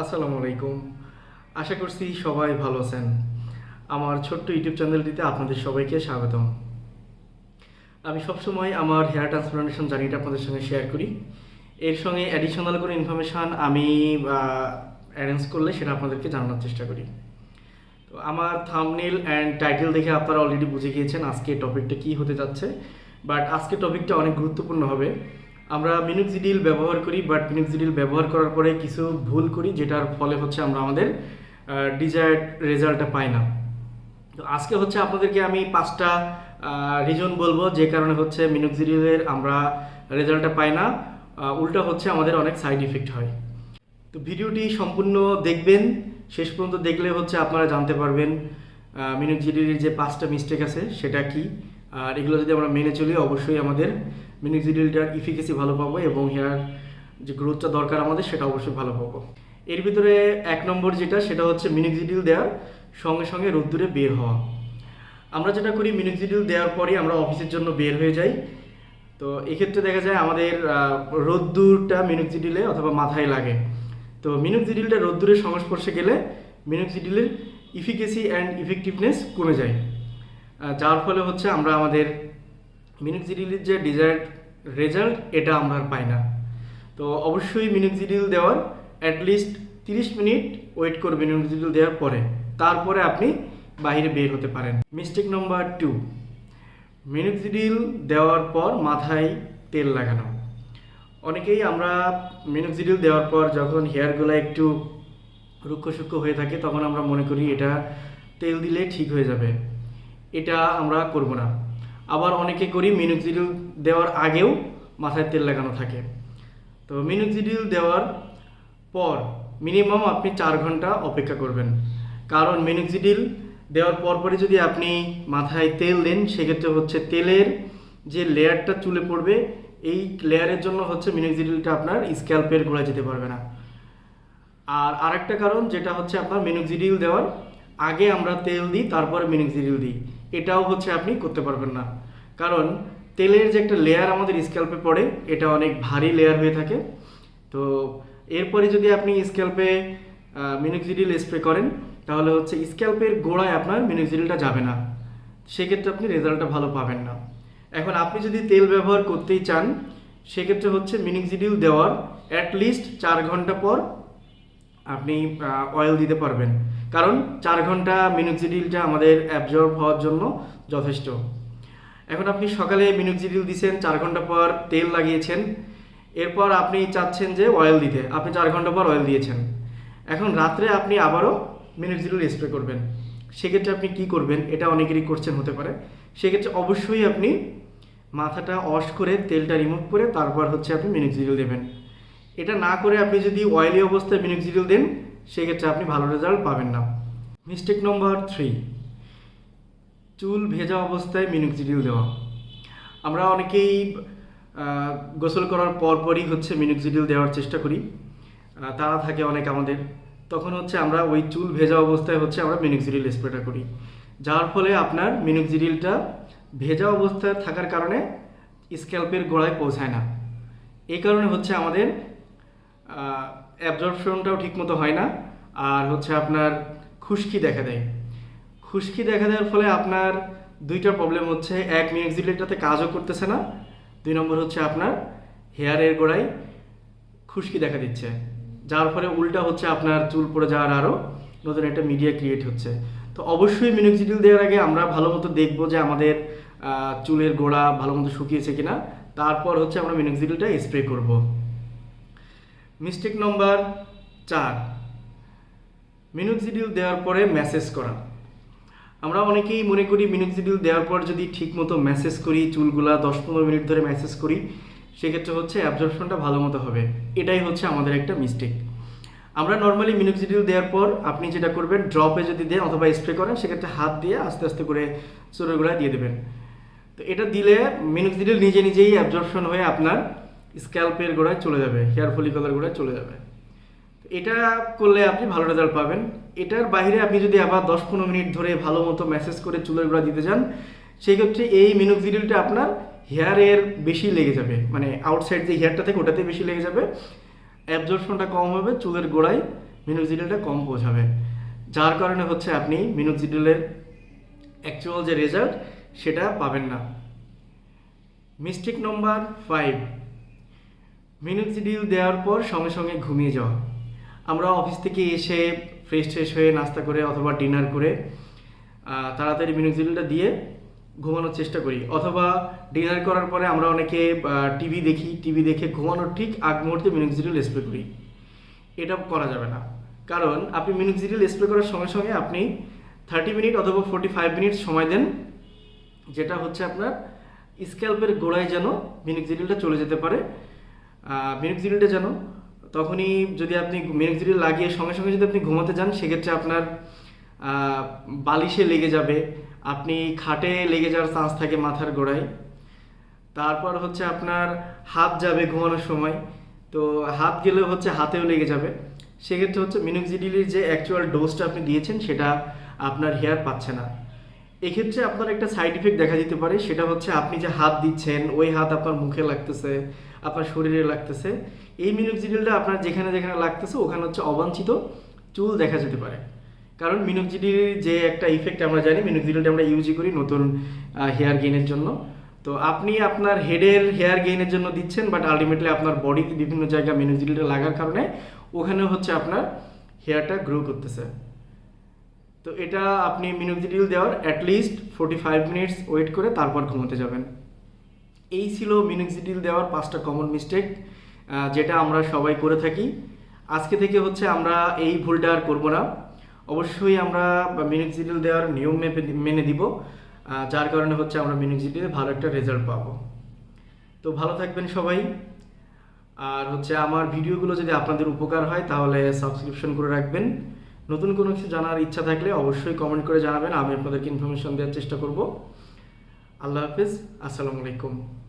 আসসালামু আলাইকুম। আশা করছি সবাই ভালো আছেন। আমার ছোট্ট ইউটিউব চ্যানেলটিতে আপনাদের সবাইকে স্বাগতম। আমি সবসময় আমার হেয়ার ট্রান্সপ্লান্টেশন জার্নিটা আপনাদের সঙ্গে শেয়ার করি। এর সঙ্গে অ্যাডিশনাল কোনো ইনফরমেশান আমি অ্যারেঞ্জ করলে সেটা আপনাদেরকে জানানোর চেষ্টা করি। তো আমার থামনেল অ্যান্ড টাইটেল দেখে আপনারা অলরেডি বুঝে গিয়েছেন আজকে টপিকটা কী হতে যাচ্ছে। বাট আজকে টপিকটা অনেক গুরুত্বপূর্ণ হবে। আমরা মিনুক্সিডিল ব্যবহার করি বাট মিনুক্সিডিল ব্যবহার করার পরে কিছু ভুল করি, যেটার ফলে হচ্ছে আমরা আমাদের ডিজায়ার্ড রেজাল্টটা পাই না। তো আজকে হচ্ছে আপনাদেরকে আমি পাঁচটা রিজন বলব, যে কারণে হচ্ছে মিনুক্সিডিলের আমরা রেজাল্টটা পাই না। উল্টা হচ্ছে আমাদের অনেক সাইড ইফেক্ট হয়। তো ভিডিওটি সম্পূর্ণ দেখবেন, শেষ পর্যন্ত দেখলে হচ্ছে আপনারা জানতে পারবেন মিনুক্সিডিলের যে পাঁচটা মিস্টেক আছে, সেটা কি? আর এগুলো যদি আমরা মেনে চলি, অবশ্যই আমাদের মিনুক্সিডিলটার ইফিকেসি ভালো পাবো এবং হেয়ার যে গ্রোথটা দরকার আমাদের, সেটা অবশ্যই ভালো পাবো। এর ভিতরে এক নম্বর যেটা, সেটা হচ্ছে মিনুক্সিডিল দেওয়ার সঙ্গে সঙ্গে রোদ্দুরে বের হওয়া। আমরা যেটা করি মিনুক্সিডিল দেওয়ার পরে আমরা অফিসের জন্য বের হয়ে যাই। তো এক্ষেত্রে দেখা যায় আমাদের রোদ্দুরটা মিনুক্সিডিলে অথবা মাথায় লাগে। তো মিনুক্সিডিলটা রোদ্দুরের সংস্পর্শে গেলে মিনুক্সিডিলের ইফিকেসি অ্যান্ড ইফেক্টিভনেস কমে যায়। যার ফলে হচ্ছে আমরা আমাদের মিনুক্সিডিলের যে ডিজায়ার্ড রেজাল্ট এটা আমরা পাই না। তো অবশ্যই মিনুক্সিডিল দেওয়ার অ্যাটলিস্ট তিরিশ মিনিট ওয়েট করবেন মিনুক্সিডিল দেওয়ার পরে। তারপরে আপনি বাইরে বের হতে পারেন। মিস্টেক নম্বর টু মিনুক্সিডিল দেওয়ার পর মাথায় তেল লাগানো। অনেকেই আমরা মিনুক্সিডিল দেওয়ার পর যখন হেয়ারগুলো একটু রুক্ষ সূক্ষ্ম হয়ে থাকে, তখন আমরা মনে করি এটা তেল দিলে ঠিক হয়ে যাবে। এটা আমরা করব না। আবার অনেকে করি মিনুক্সিডিল দেওয়ার আগেও মাথায় তেল লাগানো থাকে। তো মিনুক্সিডিল দেওয়ার পর মিনিমাম আপনি চার ঘণ্টা অপেক্ষা করবেন। কারণ মিনুক্সিডিল দেওয়ার পরপরই যদি আপনি মাথায় তেল দেন, সেক্ষেত্রে হচ্ছে তেলের যে লেয়ারটা চুলে পড়বে, এই লেয়ারের জন্য হচ্ছে মিনুক্সিডিলটা আপনার স্ক্যাল্পের গোড়ায় যেতে পারবে না। আর আরেকটা কারণ, যেটা হচ্ছে আপনার মিনুক্সিডিল দেওয়ার আগে আমরা তেল দিই, তারপরে মিনুক্সিডিল দিই। এটাও হচ্ছে আপনি করতে পারবেন না। কারণ তেলের যে একটা লেয়ার আমাদের স্ক্যাল্পে পড়ে, এটা অনেক ভারী লেয়ার হয়ে থাকে। তো এরপরে যদি আপনি স্ক্যাল্পে মিনুক্সিডিল স্প্রে করেন, তাহলে হচ্ছে স্ক্যাল্পের গোড়ায় আপনার মিনুক্সিডিলটা যাবে না। সেক্ষেত্রে আপনি রেজাল্টটা ভালো পাবেন না। এখন আপনি যদি তেল ব্যবহার করতেই চান, সেক্ষেত্রে হচ্ছে মিনুক্সিডিল দেওয়ার অ্যাটলিস্ট চার ঘণ্টা পর আপনি অয়েল দিতে পারবেন। কারণ চার ঘণ্টা মিনুক্সিডিলটা আমাদের অ্যাবজর্ব হওয়ার জন্য যথেষ্ট। এখন আপনি সকালে মিনুক্সিডিল দিছেন, চার ঘণ্টা পর তেল লাগিয়েছেন, এরপর আপনি চাচ্ছেন যে অয়েল দিতে। আপনি চার ঘণ্টা পর অয়েল দিয়েছেন। এখন রাত্রে আপনি আবারও মিনুক্সিডিল স্প্রে করবেন। সেক্ষেত্রে আপনি কি করবেন? এটা অনেকেরই করছেন হতে পারে। সেক্ষেত্রে অবশ্যই আপনি মাথাটা ওয়াশ করে তেলটা রিমুভ করে তারপর হচ্ছে আপনি মিনুক্সিডিল দেবেন। এটা না করে আপনি যদি অয়েলি অবস্থায় মিনুক্সিডিল দেন সেক্ষেত্রে আপনি ভালো রেজাল্ট পাবেন না। মিস্টেক নম্বর থ্রি চুল ভেজা অবস্থায় মিনুক্সিডিল দেওয়া। আমরা অনেকেই গোসল করার পরপরই হচ্ছে মিনুক্সিডিল দেওয়ার চেষ্টা করি। তারা থাকে অনেক আমাদের। তখন হচ্ছে আমরা ওই চুল ভেজা অবস্থায় হচ্ছে আমরা মিনুক্সিডিল স্প্রেটা করি। যার ফলে আপনার মিনুক্সিডিলটা ভেজা অবস্থায় থাকার কারণে স্ক্যাল্পের গোড়ায় পৌঁছায় না। এই কারণে হচ্ছে আমাদের অ্যাবজর্পশনটাও ঠিকমতো হয় না। আর হচ্ছে আপনার খুশকি দেখা দেয়। খুশকি দেখা দেওয়ার ফলে আপনার দুইটা প্রবলেম হচ্ছে। এক মিউজিলেটাতে কাজও করতেছে না। দুই নম্বর হচ্ছে আপনার হেয়ারের গোড়ায় খুশকি দেখা দিচ্ছে। যার ফলে উল্টা হচ্ছে আপনার চুল পড়ে যাওয়ার আরও নতুন একটা মিডিয়া ক্রিয়েট হচ্ছে। তো অবশ্যই মিনুক্সিডিল দেওয়ার আগে আমরা ভালো মতো দেখব যে আমাদের চুলের গোড়া ভালো মতো শুকিয়েছে কিনা। তারপর হচ্ছে আমরা মিনুক্সিডিলটা স্প্রে করব। মিস্টেক নম্বর চার। মিনুক্সিডিল দেওয়ার পরে মেসেজ করা। আমরা অনেকেই মনে করি মিনুক্সিডিল দেওয়ার পর যদি ঠিকমতো মেসেজ করি, চুলগুলা দশ পনেরো মিনিট ধরে মেসেজ করি, সেক্ষেত্রে হচ্ছে অ্যাবজর্পশনটা ভালো মতো হবে। এটাই হচ্ছে আমাদের একটা মিস্টেক আমরা নর্মালি মিনুক্সিডিল দেওয়ার পর আপনি যেটা করবেন ড্রপে যদি দেন অথবা স্প্রে করেন, সেক্ষেত্রে হাত দিয়ে আস্তে আস্তে করে চুলের গোড়ায় দিয়ে দেবেন। তো এটা দিলে মিনুক্সিডিল নিজে নিজেই অ্যাবজর্পশন হয়ে আপনার স্ক্যাল্পের গোড়ায় চলে যাবে, হেয়ার ফলিকলের গোড়ায় চলে যাবে। এটা করলে আপনি ভালো রেজাল্ট পাবেন। এটার বাইরে আপনি যদি আবার দশ পনেরো মিনিট ধরে ভালো মতো মেসেজ করে চুলের গোড়া দিতে চান, সেক্ষেত্রে এই মিনুক্সিডিলটা আপনার হেয়ারের বেশি লেগে যাবে। মানে আউটসাইড যে হেয়ারটা থেকে ওটাতে বেশি লেগে যাবে। অ্যাবজর্পশনটা কম হবে, চুলের গোড়ায় মিনোক্সিডিলটা কম পৌঁছাবে। যার কারণে হচ্ছে আপনি মিনোক্সিডিলের অ্যাকচুয়াল যে রেজাল্ট সেটা পাবেন না। মিস্টেক নম্বর ফাইভ মিনোক্সিডিল দেওয়ার পর সঙ্গে সঙ্গে ঘুমিয়ে যাওয়া। আমরা অফিস থেকে এসে ফ্রেশ ট্রেশ হয়ে নাস্তা করে অথবা ডিনার করে তাড়াতাড়ি মিনোক্সিডিলটা দিয়ে ঘুমানোর চেষ্টা করি। অথবা ডিনার করার পরে আমরা অনেকে টিভি দেখি। টিভি দেখে ঘুমানোর ঠিক আগ মুহূর্তে মিনোক্সিডিল স্প্রে করি। এটা করা যাবে না। কারণ আপনি মিনোক্সিডিল স্প্রে করার সঙ্গে সঙ্গে আপনি থার্টি মিনিট অথবা ফোর্টি ফাইভ মিনিট সময় দেন, যেটা হচ্ছে আপনার স্ক্যাল্পের গোড়ায় যেন মিনোক্সিডিলটা চলে যেতে পারে। মিনোক্সিডিলটা যেন তখনই যদি আপনি মিনোক্সিডিল লাগিয়ে সঙ্গে সঙ্গে যদি আপনি ঘুমাতে যান, সেক্ষেত্রে আপনার বালিশে লেগে যাবে। আপনি খাটে লেগে যাওয়ার চান্স থাকে মাথার গোড়ায়। তারপর হচ্ছে আপনার হাত যাবে ঘুমানোর সময়। তো হাত গেলেও হচ্ছে হাতেও লেগে যাবে। সেক্ষেত্রে হচ্ছে মিনোক্সিডিলের যে অ্যাকচুয়াল ডোজটা আপনি দিয়েছেন, সেটা আপনার হেয়ার পাচ্ছে না। এক্ষেত্রে আপনার একটা সাইড ইফেক্ট দেখা দিতে পারে। সেটা হচ্ছে আপনি যে হাত দিচ্ছেন, ওই হাত আপনার মুখে লাগতেছে। আপনার শরীরে লাগতেছে। এই মিনোক্সিডিলটা আপনার যেখানে যেখানে লাগতেছে, ওখানে হচ্ছে অবাঞ্ছিত চুল দেখা যেতে পারে। কারণ মিনোক্সিডিল যে একটা ইফেক্ট আমরা জানি মিনোক্সিডিলটা আমরা ইউজই করি নতুন হেয়ার গেইনের জন্য। তো আপনি আপনার হেডের হেয়ার গেইনের জন্য দিচ্ছেন বাট আলটিমেটলি আপনার বডিতে বিভিন্ন জায়গায় মিনোক্সিডিলটা লাগার কারণে ওখানে হচ্ছে আপনার হেয়ারটা গ্রো করতেছে। তো এটা আপনি মিনোক্সিডিল দেওয়ার at least forty five minutes wait করে তারপর ঘুমোতে যাবেন। এই ছিল মিনোক্সিডিল দেওয়ার পাঁচটা কমন মিস্টেক যেটা আমরা সবাই করে থাকি। আজকে থেকে হচ্ছে আমরা এই ভুলটা আর করব না। অবশ্যই আমরা মিনোক্সিডিল দেওয়ার নিয়ম মেপে- মেনে দিব যার কারণে হচ্ছে আমরা মিনোক্সিডিলে ভালো একটা রেজাল্ট পাবো। তো ভালো থাকবেন সবাই। আর হচ্ছে আমার ভিডিওগুলো যদি আপনাদের উপকার হয়, তাহলে সাবস্ক্রিপশন করে রাখবেন। নতুন কোনো কিছু জানার ইচ্ছা থাকলে অবশ্যই কমেন্ট করে জানাবেন, আমি আপনাদেরকে ইনফরমেশন দেওয়ার চেষ্টা করব। আল্লাহ হাফিজ, আসসালামু আলাইকুম।